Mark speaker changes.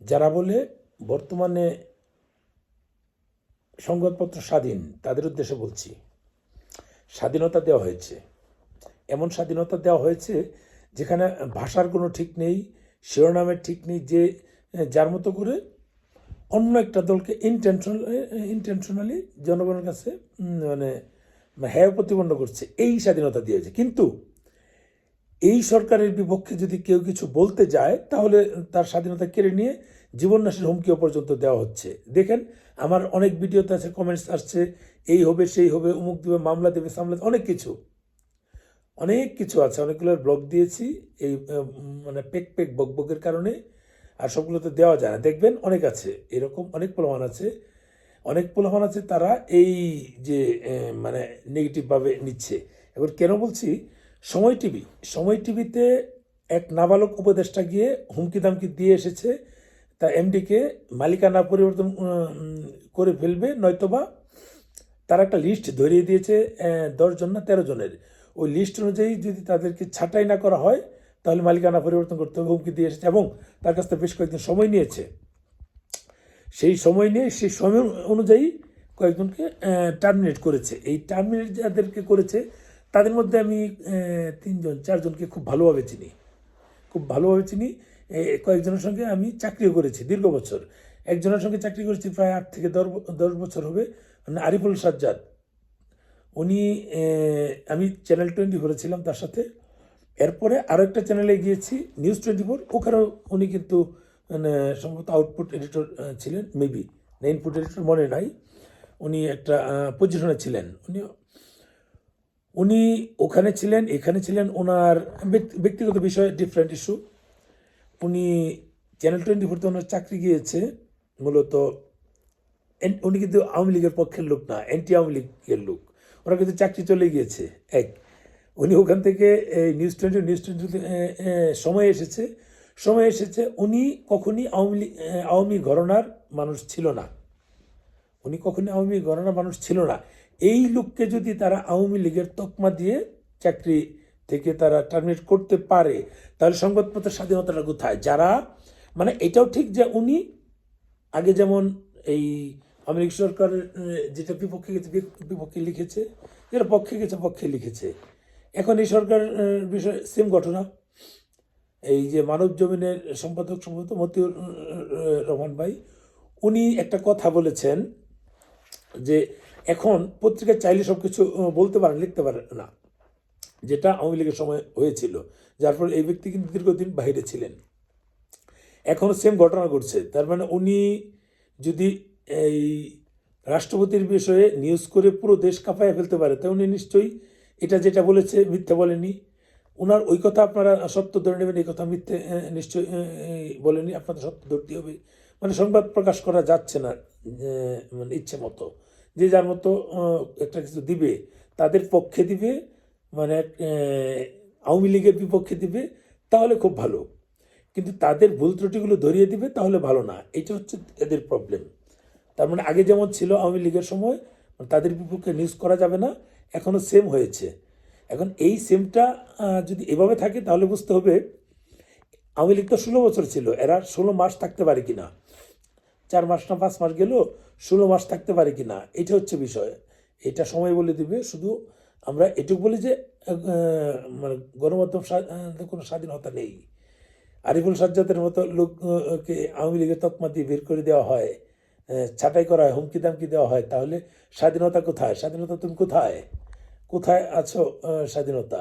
Speaker 1: যারা বলে বর্তমানে সংবাদপত্র স্বাধীন, তাদের উদ্দেশ্যে বলছি, স্বাধীনতা দেওয়া হয়েছে। এমন স্বাধীনতা দেওয়া হয়েছে যেখানে ভাষার কোনো ঠিক নেই, শিরোনামের ঠিক নেই, যে, যার মতো করে অন্য একটা দলকে ইনটেনশনাল ইন্টেনশনালি জনগণের কাছে মানে হ্যায় প্রতিপন্ন করছে। এই স্বাধীনতা দিয়েছে। কিন্তু এই সরকারের বিপক্ষে যদি কেউ কিছু বলতে যায়, তাহলে তার স্বাধীনতা কেড়ে নিয়ে জীবননাশের হুমকিও পর্যন্ত দেওয়া হচ্ছে। দেখেন, আমার অনেক ভিডিওতে আছে কমেন্টস আসছে, এই হবে, সেই হবে উমুক দেবে, মামলা দেবে, সামলা অনেক কিছু। অনেক কিছু আছে অনেকগুলোর ব্লগ দিয়েছি, এই মানে পেক পেক বকবকের কারণে, আর সবগুলো তো দেওয়া যায় না। দেখবেন, অনেক আছে, এরকম অনেক প্রমাণ আছে। অনেক প্রমাণ আছে, তারা এই যে মানে নেগেটিভভাবে নিচ্ছে। এবার কেন বলছি সময় টিভি। সময় টিভিতে এক নাবালক উপদেষ্টা গিয়ে হুমকি দামকি দিয়ে এসেছে। তা এমডিকে মালিকানা পরিবর্তন করে ফেলবে, নয়তোবা তারা একটা লিস্ট ধরিয়ে দিয়েছে দশ জন না তেরো জনের। ওই লিস্ট অনুযায়ী যদি তাদেরকে ছাঁটাই না করা হয়, তাহলে মালিকানা পরিবর্তন করতে হবে, হুমকি দিয়ে এসেছে এবং তার কাছ থেকে বেশ কয়েকদিন সময় নিয়েছে। সেই সময় নিয়ে, সেই সময় অনুযায়ী কয়েকজনকে টার্মিনেট করেছে। এই টার্মিনেট যাদেরকে করেছে তাদের মধ্যে আমি তিনজন, চারজনকে খুব ভালোভাবে চিনি। খুব ভালোভাবে চিনি। কয়েকজনের সঙ্গে আমি চাকরিও করেছি দীর্ঘ বছর। একজনের সঙ্গে চাকরি করেছি প্রায় আট থেকে দশ বছর হবে। মানে আরিফুল সাজ্জাদ। উনি আমি চ্যানেল টোয়েন্টি করেছিলাম তার সাথে। এরপরে আরও একটা চ্যানেলে গিয়েছি নিউজ টোয়েন্টি ফোর ওখানেও উনি কিন্তু মানে সম্ভবত আউটপুট এডিটর ছিলেন। মেবি ইনপুট এডিটর মনে নাই। উনি একটা পজিশনে ছিলেন। উনি উনি ওখানে ছিলেন, এখানে ছিলেন, ওনার ব্যক্তিগত বিষয়ে ডিফারেন্ট ইস্যু উনি চ্যানেল টোয়েন্টি ফোরতে ওনার চাকরি গিয়েছে, মূলত উনি কিন্তু আওয়ামী লীগের পক্ষের লোক না অ্যান্টি আওয়ামী লীগের লোক। ওনার কিন্তু চাকরি চলে গিয়েছে, এক। উনি ওখান থেকে এই নিউজ টোয়েন্টি নিউজ টোয়েন্টিতে সময় এসেছে। সময় এসেছে, উনি কখনই আওয়ামী লীগ আওয়ামী ঘরনার মানুষ ছিল না। উনি কখনই আওয়ামী ঘরনার মানুষ ছিল না। এই লোককে যদি তারা আওয়ামী লীগের তকমা দিয়ে চাকরি থেকে তারা টার্মিনেট করতে পারে, তাহলে সংবাদপত্রের স্বাধীনতাটা কোথায়? যারা মানে এটাও ঠিক যে উনি আগে যেমন এই আওয়ামী লীগ সরকারের যেটা বিপক্ষে গেছে বিপক্ষে লিখেছে, যেটা পক্ষে গেছে, পক্ষে লিখেছে। এখন এই সরকার বিষয়ে সেম ঘটনা। এই যে মানব জমিনের সম্পাদক সম্ভবত মতিউর রহমান ভাই, উনি একটা কথা বলেছেন যে এখন পত্রিকা চাইলে সব কিছু বলতে পারেন, লিখতে পারেন না। যেটা আওয়ামী লীগের সময় হয়েছিল, যার ফলে এই ব্যক্তি কিন্তু দীর্ঘদিন বাইরে ছিলেন। এখনও সেম ঘটনা ঘটছে। তার মানে উনি যদি এই রাষ্ট্রপতির বিষয়ে নিউজ করে পুরো দেশ কাঁপায় ফেলতে পারে তাই উনি নিশ্চয়ই এটা যেটা বলেছে, মিথ্যা বলেনি। ওনার ওই কথা আপনারা সত্য ধরে নেবেন, এই কথা মিথ্যে নিশ্চয়ই বলেনি। আপনাদের সত্য ধরতে হবে। মানে সংবাদ প্রকাশ করা যাচ্ছে না মানে ইচ্ছে মতো। যে যার মতো একটা কিছু দিবে, তাদের পক্ষে দিবে মানে আওয়ামী লীগের বিপক্ষে দিবে, তাহলে খুব ভালো। কিন্তু তাদের ভুল ত্রুটিগুলো ধরিয়ে দিবে, তাহলে ভালো না। এটা হচ্ছে এদের প্রবলেম তার মানে আগে যেমন ছিল আওয়ামী লীগের সময় তাদের বিপক্ষে নিউজ করা যাবে না এখনও সেম হয়েছে। এখন এই সেমটা যদি এভাবে থাকে, তাহলে বুঝতে হবে, আওয়ামী লীগ তো ষোলো বছর ছিল, এরা ষোলো মাস থাকতে পারে কিনা। চার মাস না পাঁচ মাস গেল ষোলো মাস থাকতে পারে কি না এটা হচ্ছে বিষয়। এটা সময় বলে দিবে, শুধু আমরা এটুকু বলি যে মানে গণমাধ্যম কোনো স্বাধীনতা নেই। আরিফুল সাজ্জাদের মতো লোককে আওয়ামী লীগের তকমা দিয়ে বের করে দেওয়া হয় ছাঁটাই করা হয়, হুমকি দামকি দেওয়া হয়, তাহলে স্বাধীনতা কোথায়? স্বাধীনতা তুমি কোথায়? কোথায় আছো স্বাধীনতা?